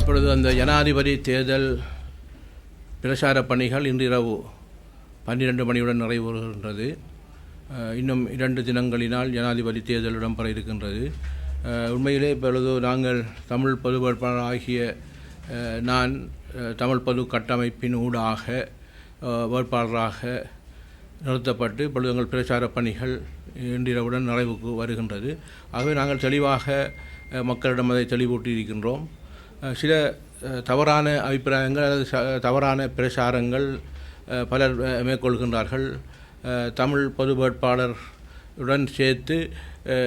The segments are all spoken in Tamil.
இப்பொழுது அந்த ஜனாதிபதி தேர்தல் பிரச்சார பணிகள் இன்றிரவு பன்னிரண்டு மணியுடன் நிறைவுறுகின்றது. இன்னும் இரண்டு தினங்களினால் ஜனாதிபதி தேர்தல் இடம்பெற இருக்கின்றது. உண்மையிலே இப்பொழுது நாங்கள் தமிழ் பொது வேட்பாளர் ஆகிய நான் தமிழ் பொது கட்டமைப்பின் ஊடாக வேட்பாளராக நிறுத்தப்பட்டு இப்பொழுது எங்கள் பிரச்சார பணிகள் இன்றிரவுடன் நிறைவுக்கு வருகின்றது. ஆகவே நாங்கள் தெளிவாக மக்களிடம் அதை தெளிவூட்டி இருக்கின்றோம் சில தவறான அபிப்பிராயங்கள் அல்லது ச- தவறான பிரச்சாரங்கள் பலர் மேற்கொள்கின்றார்கள். தமிழ் பொது வேட்பாளருடன் சேர்த்து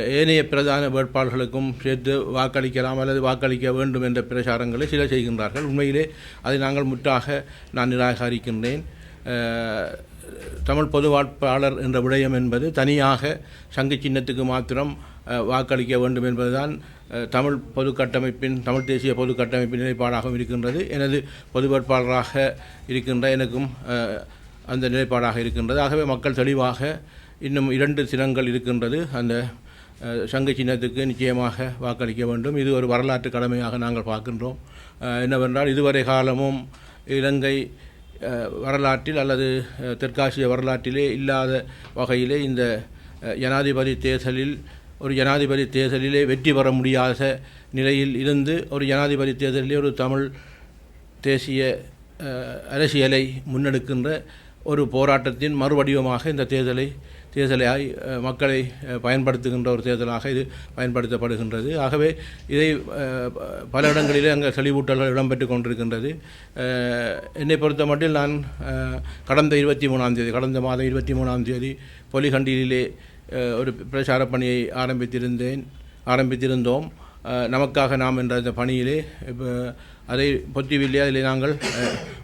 ஏனைய பிரதான வேட்பாளர்களுக்கும் சேர்த்து வாக்களிக்கலாம் அல்லது வாக்களிக்க வேண்டும் என்ற பிரச்சாரங்களை சிலர் செய்கின்றார்கள். உண்மையிலே அதை நாங்கள் முற்றாக நான் நிராகரிக்கின்றேன். தமிழ் பொது வேட்பாளர் என்ற விடயம் என்பது தனியாக சங்கு சின்னத்துக்கு மாத்திரம் வாக்களிக்க வேண்டும் என்பதுதான் தமிழ் பொது கட்டமைப்பின் தமிழ் தேசிய பொது கட்டமைப்பின் நிலைப்பாடாகவும் இருக்கின்றது. எனது பொது வேட்பாளராக இருக்கின்ற எனக்கும் அந்த நிலைப்பாடாக இருக்கின்றது. ஆகவே மக்கள் தெளிவாக இன்னும் இரண்டு சினங்கள் இருக்கின்றது. அந்த சங்க சின்னத்துக்கு நிச்சயமாக வாக்களிக்க வேண்டும். இது ஒரு வரலாற்று கடமையாக நாங்கள் பார்க்கின்றோம். என்னவென்றால் இதுவரை காலமும் இலங்கை வரலாற்றில் அல்லது தெற்காசிய வரலாற்றிலே இல்லாத வகையிலே இந்த ஜனாதிபதி தேர்தலில் ஒரு ஜனாதிபதி தேர்தலிலே வெற்றி பெற முடியாத நிலையில் இருந்து ஒரு ஜனாதிபதி தேர்தலிலே ஒரு தமிழ் தேசிய அரசியலை முன்னெடுக்கின்ற ஒரு போராட்டத்தின் மறுவடிவமாக இந்த தேர்தலை தேர்தலை மக்களை பயன்படுத்துகின்ற ஒரு தேர்தலாக இது பயன்படுத்தப்படுகின்றது. ஆகவே இதை பல இடங்களிலே அங்கே தெளிவூட்டல்கள் இடம்பெற்று கொண்டிருக்கின்றது. என்னை பொறுத்த மட்டில் நான் கடந்த இருபத்தி மூணாம் தேதி கடந்த மாதம் இருபத்தி மூணாம் தேதி பொலிகண்டியிலே ஒரு பிரச்சார பணியை ஆரம்பித்திருந்தேன் ஆரம்பித்திருந்தோம். நமக்காக நாம் என்ற அந்த பணியிலே இப்போ அதை பொத்திவில்லை. அதில் நாங்கள்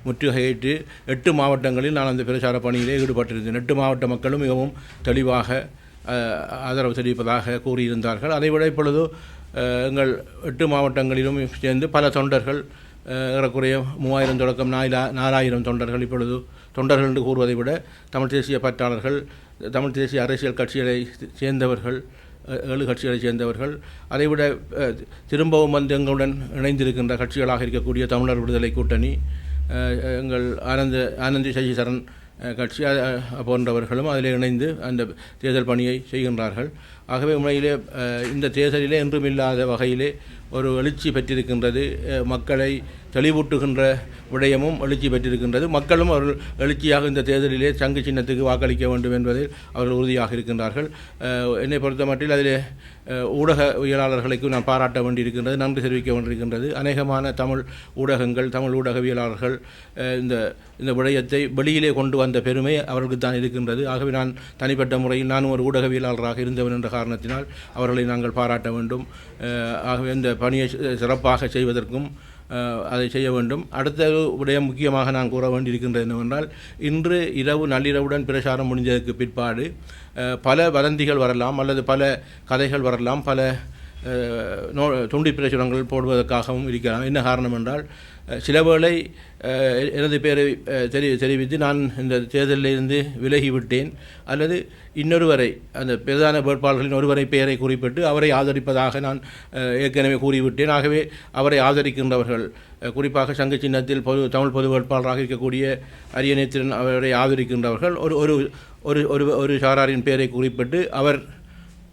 முற்றுகையிட்டு எட்டு மாவட்டங்களில் நான் அந்த பிரச்சார பணியிலே ஈடுபட்டிருந்தேன். எட்டு மாவட்ட மக்களும் மிகவும் தெளிவாக ஆதரவு தெரிவிப்பதாக கூறியிருந்தார்கள். அதைவிட இப்பொழுது எங்கள் எட்டு மாவட்டங்களிலும் சேர்ந்து பல தொண்டர்கள் ஏறக்குறைய மூவாயிரம் தொடக்கம் நாலா நாலாயிரம் தொண்டர்கள் இப்பொழுது தொண்டர்கள் என்று கூறுவதை விட தமிழ் தேசிய பற்றாளர்கள் தமிழ் தேசிய அரசியல் கட்சிகளை சேர்ந்தவர்கள் ஏழு கட்சிகளைச் சேர்ந்தவர்கள் அதைவிட திரும்பவும் வந்து எங்களுடன் இணைந்திருக்கின்ற கட்சிகளாக இருக்கக்கூடிய தமிழர் விடுதலை கூட்டணி எங்கள் ஆனந்த ஆனந்தி சசிசரன் கட்சி போன்றவர்களும் அதில் இணைந்து அந்த தேர்தல் பணியை செய்கின்றார்கள். ஆகவே உண்மையிலே இந்த தேர்தலிலே என்றும் இல்லாத வகையிலே ஒரு எழுச்சி பெற்றிருக்கின்றது. மக்களை தெளிவூட்டுகின்ற விடயமும் எழுச்சி பெற்றிருக்கின்றது. மக்களும் அவர்கள் எழுச்சியாக இந்த தேர்தலிலே சங்கு சின்னத்துக்கு வாக்களிக்க வேண்டும் என்பதில் அவர்கள் உறுதியாக இருக்கின்றார்கள். என்னை பொறுத்த மட்டில் அதிலே ஊடகவியலாளர்களுக்கும் ஊடகவியலாளர்களுக்கு நான் பாராட்ட வேண்டியிருக்கின்றது நன்றி தெரிவிக்க வேண்டியிருக்கின்றது. அநேகமான தமிழ் ஊடகங்கள் தமிழ் ஊடகவியலாளர்கள் இந்த இந்த விடயத்தை வெளியிலே கொண்டு வந்த பெருமை அவர்களுக்கு தான் இருக்கின்றது. ஆகவே நான் தனிப்பட்ட முறையில் நானும் ஒரு ஊடகவியலாளராக இருந்தவன் என்ற காரணத்தினால் அவர்களை நாங்கள் பாராட்ட வேண்டும். ஆகவே இந்த பணியை சிறப்பாக செய்வதற்கும் அதை செய்ய வேண்டும். அடுத்த உடைய விடயம் முக்கியமாக நான் கூற வேண்டியிருக்கின்றது என்னவென்றால் இன்று இரவு நள்ளிரவுடன் பிரச்சாரம் முடிஞ்சதுக்கு பிற்பாடு பல வதந்திகள் வரலாம் அல்லது பல கதைகள் வரலாம். பல தொண்டி பிரசுரங்கள் போடுவதற்காகவும் இருக்கலாம் என்ன காரணம் என்றால் சில வேளை எனது பெயரை தெரி தெரிவித்து நான் இந்த தேர்தலிலிருந்து விலகிவிட்டேன். அல்லது இன்னொருவரை அந்த பிரதான வேட்பாளர்களின் ஒருவரை பெயரை குறிப்பிட்டு அவரை ஆதரிப்பதாக நான் ஏற்கனவே கூறிவிட்டேன். ஆகவே அவரை ஆதரிக்கின்றவர்கள் குறிப்பாக சங்க சின்னத்தில் பொது தமிழ் பொது வேட்பாளராக இருக்கக்கூடிய அரியணைத்திறன் அவரை ஆதரிக்கின்றவர்கள். ஒரு ஒரு ஒரு ஒரு ஒரு சாராரின் பெயரை குறிப்பிட்டு அவர்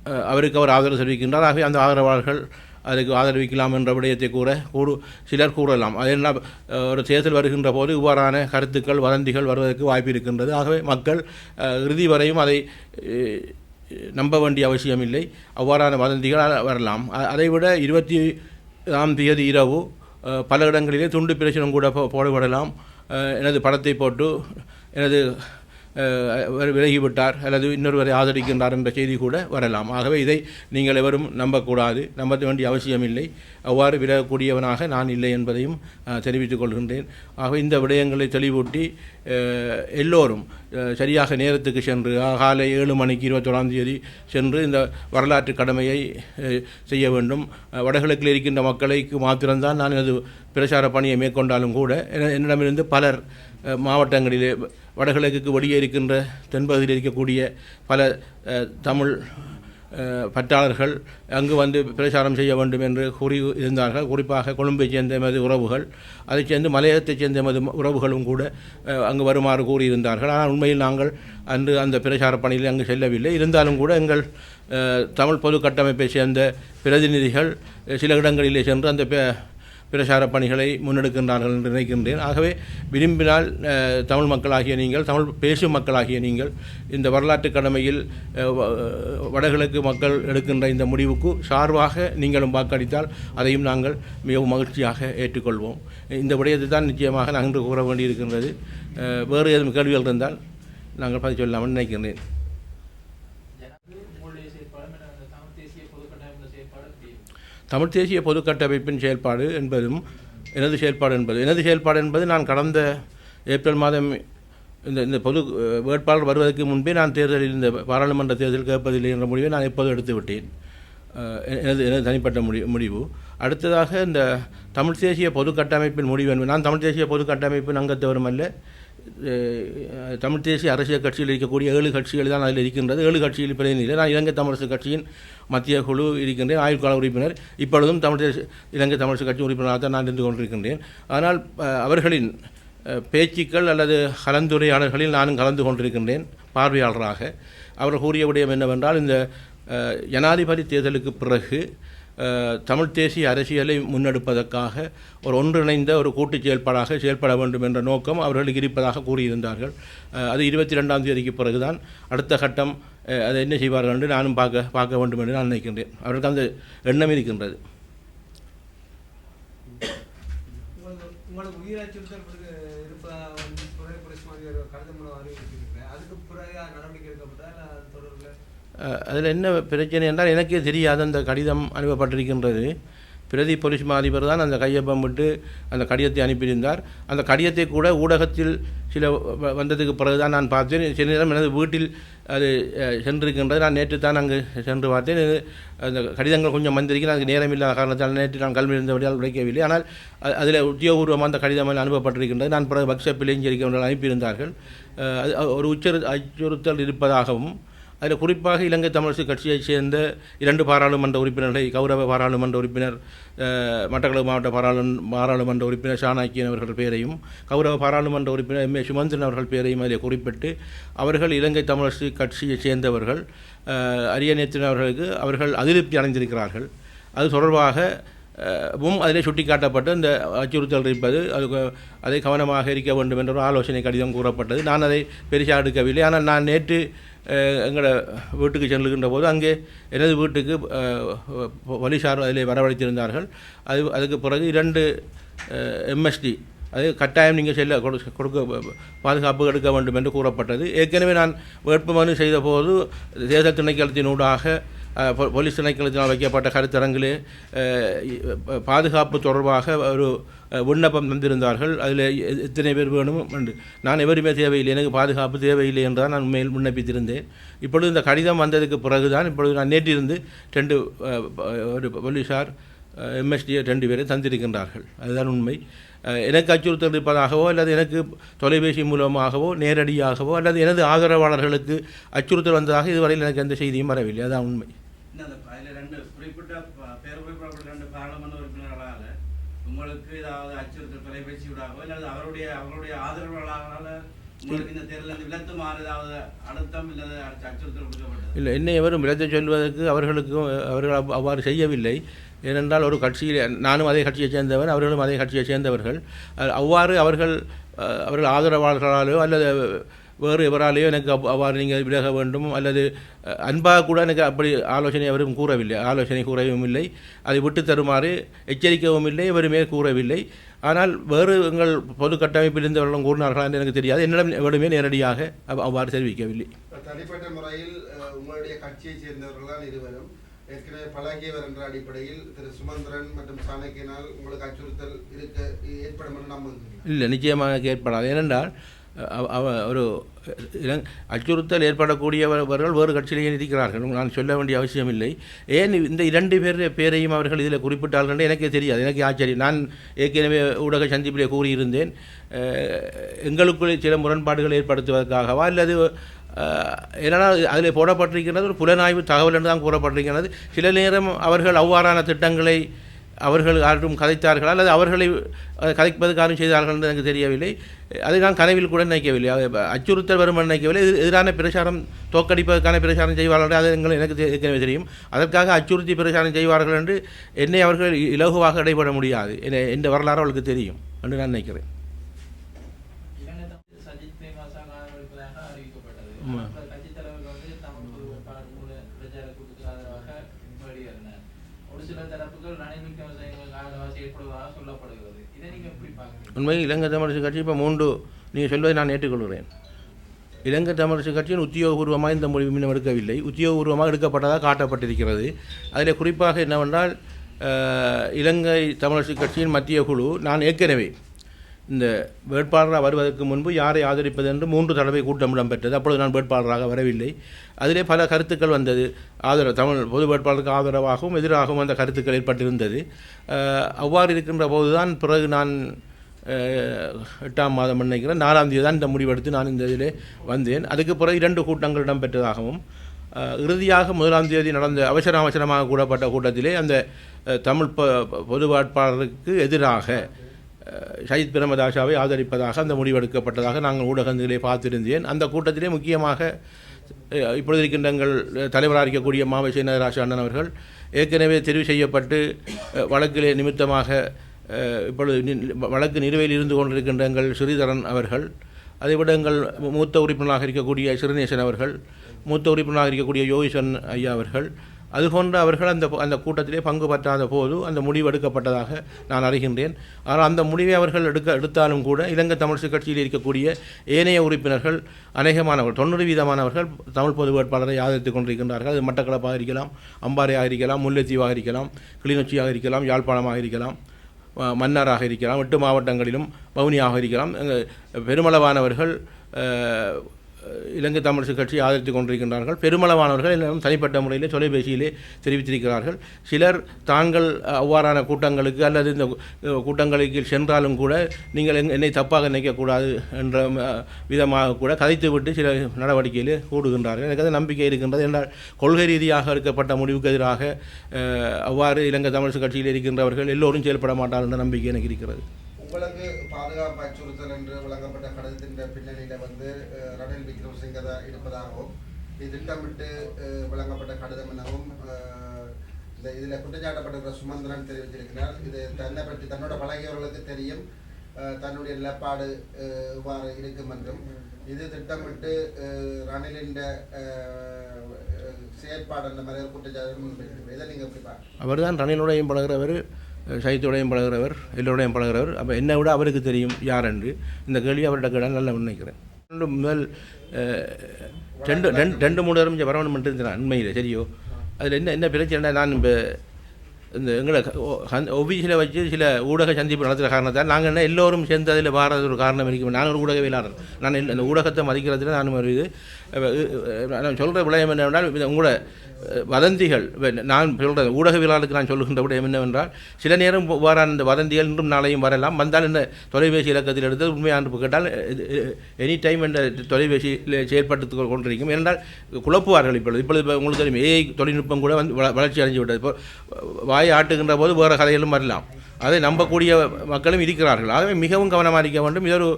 அவருக்கு அவர் ஆதரவு தெரிவிக்கின்றார். ஆகவே அந்த ஆதரவாளர்கள் அதுக்கு ஆதரவிக்கலாம் என்ற விடயத்தை கூற கூறு சிலர் கூறலாம். அது என்ன ஒரு தேர்தல் வருகின்ற போது இவ்வாறான கருத்துக்கள் வதந்திகள் வருவதற்கு வாய்ப்பு இருக்கின்றது. ஆகவே மக்கள் இறுதி வரையும் அதை நம்ப வேண்டிய அவசியமில்லை. அவ்வாறான வதந்திகள் அ- வரலாம். அதைவிட இருபத்தி ஆம் தேதி இரவு பல இடங்களிலே துண்டு பிரச்சனம் கூட போ- போடப்படலாம். எனது படத்தை போட்டு எனது விலகிவிட்டார் அல்லது இன்னொருவரை ஆதரிக்கின்றார் என்ற செய்தி கூட வரலாம். ஆகவே இதை நீங்கள் எவரும் நம்பக்கூடாது. நம்ப வேண்டிய அவசியமில்லை. அவ்வாறு விலகக்கூடியவனாக நான் இல்லை என்பதையும் தெரிவித்துக் கொள்கின்றேன். ஆகவே இந்த விடயங்களை தெளிவூட்டி எல்லோரும் சரியாக நேரத்துக்கு சென்று காலை ஏழு மணிக்கு இருபத்தொழாம் தேதி சென்று இந்த வரலாற்று கடமையை செய்ய வேண்டும். வடகிழக்கில் இருக்கின்ற மக்களுக்கு மாத்திரம்தான் நான் எனது பிரச்சார பணியை மேற்கொண்டாலும் கூட என்னிடமிருந்து பலர் மாவட்டங்களிலே வடகிழக்குக்கு வெளியே இருக்கின்ற தென்பகுதியில் இருக்கக்கூடிய பல தமிழ் பற்றாளர்கள் அங்கு வந்து பிரச்சாரம் செய்ய வேண்டும் என்று கூறி இருந்தார்கள். குறிப்பாக கொழும்பைச் சேர்ந்த எமது உறவுகள் அதைச் சேர்ந்து மலையகத்தைச் சேர்ந்த எமது உறவுகளும் கூட அங்கு வருமாறு கூறியிருந்தார்கள். ஆனால் உண்மையில் நாங்கள் அன்று அந்த பிரச்சார பணியில் அங்கு செல்லவில்லை. இருந்தாலும் கூட எங்கள் தமிழ் பொது கட்டமைப்பை சேர்ந்த பிரதிநிதிகள் சில இடங்களிலே சென்று அந்த பெ- பிரச்சார பணிகளை முன்னெடுக்கின்றார்கள் என்று நினைக்கின்றேன். ஆகவே விரும்பினால் தமிழ் மக்களாகிய நீங்கள் தமிழ் பேசும் மக்களாகிய நீங்கள் இந்த வரலாற்று கடமையில் வடகிழக்கு மக்கள் எடுக்கின்ற இந்த முடிவுக்கு சார்பாக நீங்களும் வாக்களித்தால் அதையும் நாங்கள் மிகவும் மகிழ்ச்சியாக ஏற்றுக்கொள்வோம். இந்த விடயத்தை தான் நிச்சயமாக நான் கூற வேண்டியிருக்கின்றது. வேறு ஏதும் கேள்விகள் இருந்தால் நாங்கள் பதில் சொல்லாமல் நினைக்கின்றேன் உங்களுடைய செயற்பாடு மற்றும் அந்த தமிழ் தேசிய பொதுக்கட்டமைப்பு செயற்பாடு எப்படி இருக்கும்? தமிழ் தேசிய பொது கட்டமைப்பின் செயல்பாடு என்பதும் எனது செயல்பாடு என்பது. எனது செயல்பாடு என்பது நான் கடந்த ஏப்ரல் மாதம் இந்த இந்த பொது வேட்பாளர் வருவதற்கு முன்பே நான் தேர்தலில் இந்த பாராளுமன்ற தேர்தல் கேட்பதில்லை என்ற முடிவை நான் எப்போது எடுத்து விட்டேன். எனது எனது தனிப்பட்ட முடி முடிவு. அடுத்ததாக இந்த தமிழ் தேசிய பொது கட்டமைப்பின் முடிவு என்பது நான் தமிழ் தேசிய பொது கட்டமைப்பின் அங்கத்தவரும் அல்ல. தமிழ் தேசிய அரசியல் கட்சியில் இருக்கக்கூடிய ஏழு கட்சிகள் தான் அதில் இருக்கின்றது. ஏழு கட்சியில் பிரதிநிதிகள் நான் இலங்கை தமிழரசு கட்சியின் மத்திய குழு இருக்கின்றேன். ஆயுட்கால உறுப்பினர். இப்பொழுதும் தமிழ் தேசிய இலங்கை தமிழரசு கட்சி உறுப்பினராக தான் நான் இருந்து கொண்டிருக்கின்றேன். ஆனால் அவர்களின் பேச்சுக்கள் அல்லது கலந்துரையாடல்களில் நானும் கலந்து கொண்டிருக்கின்றேன் பார்வையாளராக. அவர் கூறிய விடயம் என்னவென்றால் இந்த ஜனாதிபதி தேர்தலுக்கு பிறகு தமிழ் தேசிய அரசியலை முன்னெடுப்பதற்காக ஒரு ஒன்றிணைந்த ஒரு கூட்டுச் செயல்பாடாக செயல்பட வேண்டும் என்ற நோக்கம் அவர்களுக்கு இருப்பதாக கூறியிருந்தார்கள். அது இருபத்தி ரெண்டாம் தேதிக்கு பிறகுதான் அடுத்த கட்டம் அதை என்ன செய்வார்கள் என்று நானும் பார்க்க பார்க்க வேண்டும் என்று நான் நினைக்கின்றேன். அவர்களுக்கு அந்த எண்ணம் இருக்கின்றது உங்களுக்கு உங்களுக்கு உயிர் அச்சுறுத்தல் பிறகு இருப்பதா வந்து துறை புரட்சி மாதிரி ஒரு கடிதம் மூலம் அறிவிச்சிருக்கிறேன் அதுக்கு பிறகு நடவடிக்கை எடுக்கப்பட்டா இல்லை அது தொடர்பில் அதில் என்ன பிரச்சனை என்றால் எனக்கே தெரியாத அந்த கடிதம் அனுப்பப்பட்டிருக்கின்றது. பிரதி போலீஸ் மாதிபர் தான் அந்த கையொப்பம் விட்டு அந்த கடிதத்தை அனுப்பியிருந்தார். அந்த கடிதத்தை கூட ஊடகத்தில் சில வ- வந்ததுக்கு பிறகு தான் நான் பார்த்தேன். சில நேரம் எனது வீட்டில் அது சென்றிருக்கின்றது. நான் நேற்று தான் அங்கு சென்று பார்த்தேன். அந்த கடிதங்கள் கொஞ்சம் வந்திருக்கிறேன் அதுக்கு நேரம் இல்லாத காரணத்தால் நேற்று நான் கல்வி இருந்தபடியால் உழைக்கவில்லை ஆனால் அதில் உத்தியோகபூர்வமாக அந்த கடிதம் அனுப்பப்பட்டிருக்கின்றது. நான் பிறகு வாட்ஸ்அப்பிலேயும் சரி அனுப்பியிருந்தார்கள். அது ஒரு உச்சரு அச்சுறுத்தல் இருப்பதாகவும் அதில் குறிப்பாக இலங்கை தமிழரசு கட்சியைச் சேர்ந்த இரண்டு பாராளுமன்ற உறுப்பினர்களை கௌரவ பாராளுமன்ற உறுப்பினர் மட்டக்களப்பு மாவட்ட பாராளு பாராளுமன்ற உறுப்பினர் ஷானாக்கியன் அவர்கள் பெயரையும் கௌரவ பாராளுமன்ற உறுப்பினர் எம் ஏ சுமந்திரன் அவர்கள் பெயரையும் அதில் குறிப்பிட்டு அவர்கள் இலங்கை தமிழரசு கட்சியைச் சேர்ந்தவர்கள் அரிய அரியநேத்திரன் அவர்களுக்கு அவர்கள் அதிருப்தி அடைந்திருக்கிறார்கள். அது தொடர்பாக வும் அதிலே சுட்டிக்காட்டப்பட்டு இந்த அச்சுறுத்தல் இருப்பது அது அதை கவனமாக இருக்க வேண்டும் என்ற ஒரு ஆலோசனை கடிதம் கூறப்பட்டது. நான் அதை பெருசாக எடுக்கவில்லை. ஆனால் நான் நேற்று எங்களோட வீட்டுக்கு செல்லுகின்ற போது அங்கே எனது வீட்டுக்கு போலீஸார் அதில் வரவழைத்திருந்தார்கள். அது அதுக்கு பிறகு இரண்டு எம்எஸ்டி அது கட்டாயம் நீங்கள் செல்ல கொடு கொடுக்க பாதுகாப்பு எடுக்க வேண்டும் என்று கூறப்பட்டது. ஏற்கனவே நான் வேட்புமனு செய்தபோது தேர்தல் திணைக்களத்தினூடாக போலீஸ் திணைக்களத்தினால் வைக்கப்பட்ட கருத்தரங்கிலே பாதுகாப்பு தொடர்பாக ஒரு விண்ணப்பம் தந்திருந்தார்கள். அதில் எத்தனை பேர் வேணும் என்று. நான் எவருமே தேவையில்லை. எனக்கு பாதுகாப்பு தேவையில்லை என்று தான் நான் உண்மையில் விண்ணப்பித்திருந்தேன். இப்பொழுது இந்த கடிதம் வந்ததுக்கு பிறகுதான் இப்பொழுது நான் நேற்றிருந்து ரெண்டு ஒரு போலீஸார் எம்எஸ்டியை ரெண்டு பேரை தந்திருக்கின்றார்கள். அதுதான் உண்மை. எனக்கு அச்சுறுத்தல் இருப்பதாகவோ அல்லது எனக்கு தொலைபேசி மூலமாகவோ நேரடியாகவோ அல்லது எனது ஆதரவாளர்களுக்கு அச்சுறுத்தல் வந்ததாக இதுவரையில் எனக்கு எந்த செய்தியும் வரவில்லை. அதுதான் உண்மை. அதில் ரெண்டு குறிப்பிட்ட ப- ரெண்டு பாராளுமன்ற உறுப்பினர்களால் உங்களுக்கு ஏதாவது அச்சுறுத்தல் தொலைபேசி விடாகவோ அல்லது அவருடைய அவருடைய ஆதரவாளர்களால் இல்லை என்னை எவரும் விளத்தை சொல்வதற்கு அவர்களுக்கும் அவர்கள் அவ்வாறு செய்யவில்லை. ஏனென்றால் ஒரு கட்சியில் நானும் அதே கட்சியைச் சேர்ந்தவன் அவர்களும் அதே கட்சியைச் சேர்ந்தவர்கள். அவ்வாறு அவர்கள் அவர்கள் ஆதரவாளர்களாலோ அல்லது வேறு எவராலேயோ எனக்கு அவ்- அவ்வாறு நீங்கள் விலக வேண்டும் அல்லது அன்பாக கூட எனக்கு அப்படி ஆலோசனை அவரும் கூறவில்லை. ஆலோசனை கூறவும் இல்லை. அதை விட்டு தருமாறு எச்சரிக்கவும் இல்லை எவருமே கூறவில்லை. ஆனால் வேறு எங்கள் பொது கட்டமைப்பில் இருந்தவர்களும் கூறினார்களா என்று எனக்கு தெரியாது. என்னிடம் எவருமே நேரடியாக அவ்- அவ்வாறு தெரிவிக்கவில்லை. தனிப்பட்ட முறையில் உங்களுடைய கட்சியைச் சேர்ந்தவர்களால் இருவரும். ஏற்கனவே பழகியவர் என்ற அடிப்படையில் திரு சுமந்திரன் மற்றும் சாணக்கியனால் உங்களுக்கு அச்சுறுத்தல் இருக்க ஏற்படும் என்று நம்புகிறீர்கள்? இல்லை நிச்சயமாக ஏற்படாது. ஏனென்றால் ஒரு அச்சுறுத்தல் ஏற்படக்கூடியவர்கள் வேறு கட்சியிலேயே இருக்கிறார்கள் நான் சொல்ல வேண்டிய அவசியம் இல்லை ஏன் இந்த இரண்டு பேர் பேரையும் அவர்கள் இதில் குறிப்பிட்டார்கள் எனக்கே தெரியாது. எனக்கு ஆச்சரியம். நான் ஏற்கனவே ஊடக சந்திப்பிலே கூறியிருந்தேன். எங்களுக்குள்ளே சில முரண்பாடுகள் ஏற்படுத்துவதற்காகவா அல்லது ஏன்னா அதில் போடப்பட்டிருக்கிறது? ஒரு புலனாய்வு தகவல் என்று தான் கூறப்பட்டிருக்கிறது. சில நேரம் அவர்கள் அவ்வாறான திட்டங்களை அவர்கள் யாரும் கதைத்தார்களா? அல்லது அவர்களை அஹ், கதைப்பதற்கு யாரும் செய்தார்கள் என்று எனக்கு தெரியவில்லை. அது நான் கனவில் கூட நினைக்கவில்லை. அது அச்சுறுத்தல் வரும் நினைக்கவில்லை. எதிரான பிரச்சாரம் தோற்கடிப்பதற்கான பிரச்சாரம் செய்வார்கள் அது எங்கள் எனக்கு ஏற்கனவே தெரியும். அதற்காக அச்சுறுத்தி பிரச்சாரம் செய்வார்கள் என்று என்னை அவர்கள் இ- இலகுவாக இடைபட முடியாது. என எந்த வரலாறு அவர்களுக்கு தெரியும் என்று நான் நினைக்கிறேன் இலங்கை தமிழ் சஜித் பிரேமதாச காலவெடுப்பதாக அறிவிக்கப்பட்டது ஆமா. ஆனால் கட்சித் தலைவர்கள் வந்து தமிழ் பொது வேட்பாளர் மூல பிரச்சார கூட்டத்துக்கு ஆதரவாக வெளியேறினர் ஒரு சில தரப்புகள் ஆதரவாக சொல்லப்படுகிறது. இதை எப்படி பார்க்குறீங்க? உண்மையில் இலங்கை தமிழரசு கட்சி இப்போ மூன்று நீங்கள் சொல்வதை நான் ஏற்றுக்கொள்கிறேன். இலங்கை தமிழரசு கட்சியின் உத்தியோகபூர்வமாக இந்த முடிவு இன்னும் எடுக்கவில்லை. உத்தியோகபூர்வமாக எடுக்கப்பட்டதாக காட்டப்பட்டிருக்கிறது. அதில் குறிப்பாக என்னவென்றால் இலங்கை தமிழரசு கட்சியின் மத்திய குழு நான் ஏற்கனவே இந்த வேட்பாளராக வருவதற்கு முன்பு யாரை ஆதரிப்பது என்று மூன்று தடவை கூட்டம் இடம்பெற்றது அப்பொழுது நான் வேட்பாளராக வரவில்லை. அதிலே பல கருத்துக்கள் வந்தது. ஆதரவு தமிழ் பொது வேட்பாளருக்கு ஆதரவாகவும் எதிராகவும் அந்த கருத்துக்கள் ஏற்பட்டிருந்தது. அவ்வாறு இருக்கின்ற போதுதான் பிறகு நான் எட்டாம் மாதம் நினைக்கிறேன். நாலாம் தேதி தான் இந்த முடிவெடுத்து நான் இந்த இதிலே வந்தேன். அதுக்கு பிறகு இரண்டு கூட்டங்கள் இடம்பெற்றதாகவும் இறுதியாக முதலாம் தேதி நடந்த அவசர அவசரமாக கூடப்பட்ட கூட்டத்திலே அந்த தமிழ் பொது வேட்பாளருக்கு எதிராக ஷஹீத் பிரமதாஷாவை ஆதரிப்பதாக அந்த முடிவெடுக்கப்பட்டதாக நாங்கள் ஊடகங்களிலே பார்த்திருந்தேன். அந்த கூட்டத்திலே முக்கியமாக இப்பொழுது இருக்கின்ற எங்கள் தலைவராக இருக்கக்கூடிய மாவை சீனராஜ அண்ணன் அவர்கள் ஏற்கனவே தெரிவு செய்யப்பட்டு வழக்கிலே நிமித்தமாக இப்பொழுது வழக்கு நிலுவையில் இருந்து கொண்டிருக்கின்ற எங்கள் ஸ்ரீதரன் அவர்கள் அதைவிட எங்கள் மூத்த உறுப்பினராக இருக்கக்கூடிய சிறுநேசன் அவர்கள் மூத்த உறுப்பினராக இருக்கக்கூடிய யோகிசன் ஐயா அவர்கள் அதுபோன்ற அவர்கள் அந்த அந்த கூட்டத்திலே பங்கு பற்றாத போது அந்த முடிவு எடுக்கப்பட்டதாக நான் அறிகின்றேன். ஆனால் அந்த முடிவை அவர்கள் எடுக்க எடுத்தாலும் கூட இலங்கை தமிழ்ச்சி கட்சியில் இருக்கக்கூடிய ஏனைய உறுப்பினர்கள் அநேகமானவர்கள் தொண்ணூறு வீதமானவர்கள் தமிழ் பொது வேட்பாளரை ஆதரித்துக் கொண்டிருக்கின்றார்கள். அது மட்டக்களப்பாக இருக்கலாம் அம்பாறையாக இருக்கலாம் முல்லைத்தீவாக இருக்கலாம் கிளிநொச்சியாக இருக்கலாம் யாழ்ப்பாணமாக இருக்கலாம் மன்னராக மன்னாராக இருக்கலாம் எட்டு மாவட்டங்களிலும் பவுனியாக இருக்கலாம். பெருமளவானவர்கள் இலங்கை தமிழரசு கட்சி ஆதரித்துக் கொண்டிருக்கின்றார்கள். பெருமளவானவர்கள் எல்லாம் தனிப்பட்ட முறையில் தொலைபேசியிலே தெரிவித்திருக்கிறார்கள். சிலர் தாங்கள் அவ்வாறான கூட்டங்களுக்கு அல்லது இந்த கூட்டங்களுக்கு சென்றாலும் கூட நீங்கள் என்னை தப்பாக நினைக்கக்கூடாது என்ற விதமாக கூட கதைத்துவிட்டு சில நடவடிக்கையிலே கூடுகின்றார்கள் எனக்கு அது நம்பிக்கை இருக்கின்றது. என்றால் கொள்கை ரீதியாக எடுக்கப்பட்ட முடிவுக்கு எதிராக அவ்வாறு இலங்கை தமிழரசு கட்சியில் இருக்கின்றவர்கள் எல்லோரும் செயல்பட மாட்டார் என்ற நம்பிக்கை எனக்கு இருக்கிறது. உங்களுக்கு பாதுகாப்பு அச்சுறுத்தல் என்று வழங்கப்பட்ட கடிதத்தின் பின்னணியில வந்து ரணில் விக்ரமசிங்க இருப்பதாகவும் இது திட்டமிட்டு வழங்கப்பட்ட கடிதம் எனவும் இந்த இதில் குற்றஞ்சாட்டப்பட்டிருக்கிற சுமந்திரன் தெரிவித்திருக்கிறார். இது தன்னை பற்றி தன்னோட பழகியவர்களுக்கு தெரியும். தன்னுடைய நிலப்பாடு இவ்வாறு இருக்கும் என்றும். இது திட்டமிட்டு ரணிலின் செயற்பாடு அந்த மாதிரி குற்றச்சாட்டு இதை நீங்கள் எப்படி பார்க்க அவர்தான் ரணிலுடையும் பழகிறவர். சைத்தோடையும் பழகிறவர் எல்லோடையும் பழகிறவர். அப்போ என்னை விட அவருக்கு தெரியும் யார் என்று இந்த கேள்வி அவர்கிட்ட கேட்டால் நல்லா நினைக்கிறேன். ரெண்டு முதல் ரெண்டு ரெண்டு ரெண்டு மூணு தரம் வரவணும் வரணும் இருந்தேன் உண்மையில் சரியோ? அதில் என்ன என்ன பிரச்சனை நான் இப்போ இந்த எங்களை ஒபிசியில் வச்சு சில ஊடக சந்திப்பு நடத்துகிற காரணத்தால் நாங்கள் என்ன எல்லோரும் சேர்ந்து அதில் வாரது ஒரு காரணம் இருக்கும் நான் ஒரு ஊடகவியலாளர் நான் அந்த ஊடகத்தை மதிக்கிறதுல நான் ஒரு இது நான் சொல்கிற விடயம் என்னவென்றால் உங்களோட வதந்திகள் நான் சொல்கிற ஊடகவியலாளருக்கு நான் சொல்லுகின்ற விடயம் என்னவென்றால் சில நேரம் வாரான இந்த வதந்திகள் இன்றும் நாளையும் வரலாம். வந்தால் இந்த தொலைபேசி இலக்கத்தில் எடுத்து உண்மையான கேட்டால் எனி டைம் என்ற தொலைபேசியில் செயல்பட்டு கொண்டிருக்கும். ஏனென்றால் குழப்புவார்கள் இப்பொழுது. இப்பொழுது உங்களுக்கு தெரியும் ஏஐ தொழில்நுட்பம் கூட வந்து வள- வளர்ச்சி அடைஞ்சு விட்டது இப்போ வாய் ஆட்டுகின்ற போது வேறு கதைகளும் வரலாம். அதை நம்பக்கூடிய மக்களும் இருக்கிறார்கள். ஆகவே மிகவும் கவனமாக இருக்க வேண்டும். இது ஒரு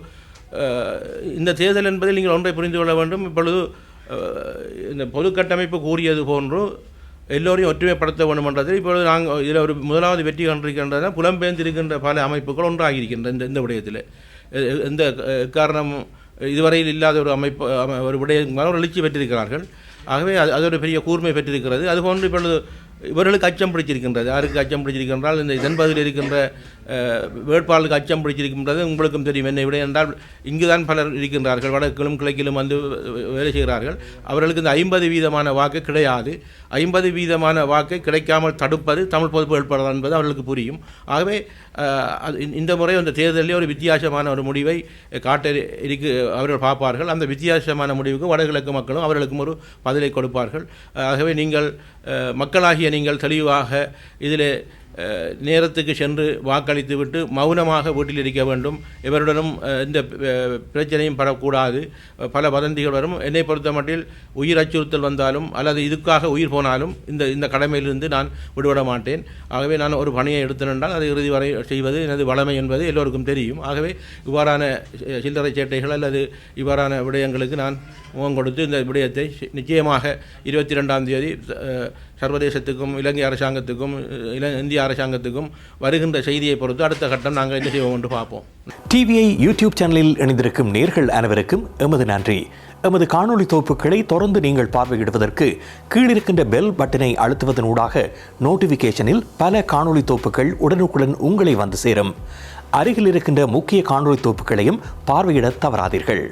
இந்த தேர்தல் என்பதில் நீங்கள் ஒன்றை புரிந்து கொள்ள வேண்டும். இப்பொழுது இந்த பொது கட்டமைப்பு கூறியது போன்று எல்லோரையும் ஒற்றுமைப்படுத்த வேண்டும் என்றதில் இப்பொழுது நாங்கள் இதில் ஒரு முதலாவது வெற்றி கண்டிருக்கின்றன புலம்பெயர்ந்திருக்கின்ற பல அமைப்புகள் ஒன்றாகி இந்த இந்த விடயத்தில். எந்த காரணம் இதுவரையில் இல்லாத ஒரு அமைப்பு ஒரு விடயம் ஒரு எழுச்சி பெற்றிருக்கிறார்கள். ஆகவே அது அது ஒரு பெரிய கூர்மை பெற்றிருக்கிறது. அதுபோன்று இப்பொழுது இவர்களுக்கு அச்சம் பிடிச்சிருக்கின்றது. யாருக்கு அச்சம் பிடிச்சிருக்கின்றால் இந்த தென்பகுதியில் இருக்கின்ற வேட்பாளருக்கு அச்சம் பிடிச்சிருக்கின்றது உங்களுக்கும் தெரியும். என்ன விட என்றால் இங்குதான் பலர் இருக்கின்றார்கள். வடக்கிலும் கிழக்கிலும் வந்து வேலை செய்கிறார்கள். அவர்களுக்கு இந்த ஐம்பது வீதமான வாக்கு கிடையாது. ஐம்பது வீதமான வாக்கை கிடைக்காமல் தடுப்பது தமிழ் பொது வேட்பாளர் என்பது அவர்களுக்கு புரியும். ஆகவே அது இந்த- முறை அந்த தேர்தலில் ஒரு வித்தியாசமான ஒரு முடிவை காட்ட இருக்கு அவர்கள் பார்ப்பார்கள். அந்த வித்தியாசமான முடிவுக்கு வடகிழக்கு மக்களும் அவர்களுக்கும் ஒரு பதிலை கொடுப்பார்கள். ஆகவே நீங்கள் மக்களாகிய நீங்கள் தெளிவாக இதில் நேரத்துக்கு சென்று வாக்களித்து விட்டு மௌனமாக வீட்டில் இருக்க வேண்டும். இவருடனும் இந்த பிரச்சனையும் படக்கூடாது. பல வதந்திகள் வரும். என்னை பொறுத்த மட்டில் உயிர் அச்சுறுத்தல் வந்தாலும் அல்லது இதுக்காக உயிர் போனாலும் இந்த இந்த கடமையிலிருந்து நான் விடுபட மாட்டேன். ஆகவே நான் ஒரு பணியை எடுத்தேனென்றால் அதை இறுதி வரை செய்வது எனது வளமை என்பது எல்லோருக்கும் தெரியும். ஆகவே இவ்வாறான சில்லறை சேட்டைகள் அல்லது இவ்வாறான விடயங்களுக்கு நான் முகம் கொடுத்து இந்த விடயத்தை நிச்சயமாக இருபத்தி ரெண்டாம் தேதி சர்வதேசத்துக்கும் இலங்கை அரசாங்கத்துக்கும் இல இந்திய அரசாங்கத்துக்கும் வருகின்ற செய்தியை பொறுத்து அடுத்த கட்டம் நாங்கள் என்ன செய்வோம் என்று பார்ப்போம். டிவிஐ யூடியூப் சேனலில் இணைந்திருக்கும் நேர்கள் அனைவருக்கும் எமது நன்றி. எமது காணொளி தொகுப்புகளை தொடர்ந்து நீங்கள் பார்வையிடுவதற்கு கீழிருக்கின்ற பெல் பட்டனை அழுத்துவதனூடாக நோட்டிஃபிகேஷனில் பல காணொளி தொகுப்புகள் உடனுக்குடன் உங்களை வந்து சேரும். அருகில் இருக்கின்ற முக்கிய காணொளி தொகுப்புகளையும் பார்வையிட தவறாதீர்கள்.